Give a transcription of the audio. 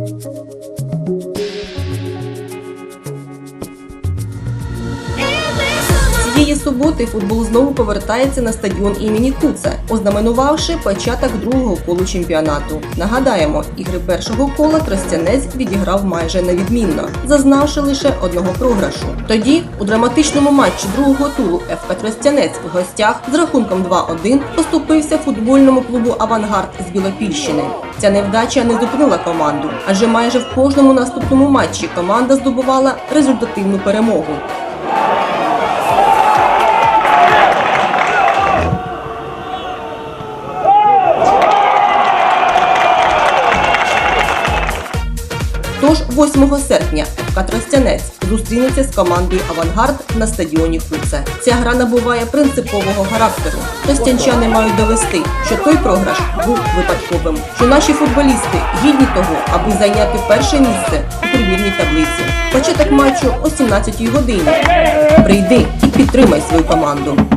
Thank you. Цієї суботи футбол знову повертається на стадіон імені Куца, ознаменувавши початок другого колу чемпіонату. Нагадаємо, ігри першого кола Тростянець відіграв майже невідмінно, зазнавши лише одного програшу. Тоді у драматичному матчі другого туру ФК Тростянець в гостях з рахунком 2-1 поступився футбольному клубу Авангард з Білопільщини. Ця невдача не зупинила команду, адже майже в кожному наступному матчі команда здобувала результативну перемогу. Тож 8 серпня ФК зустрінеться з командою Авангард на стадіоні Куце. Ця гра набуває принципового характеру. Тростянчани мають довести, що той програш був випадковим, що наші футболісти гідні того, аби зайняти перше місце у турнірній таблиці. Початок матчу о 17 годині. Прийди і підтримай свою команду.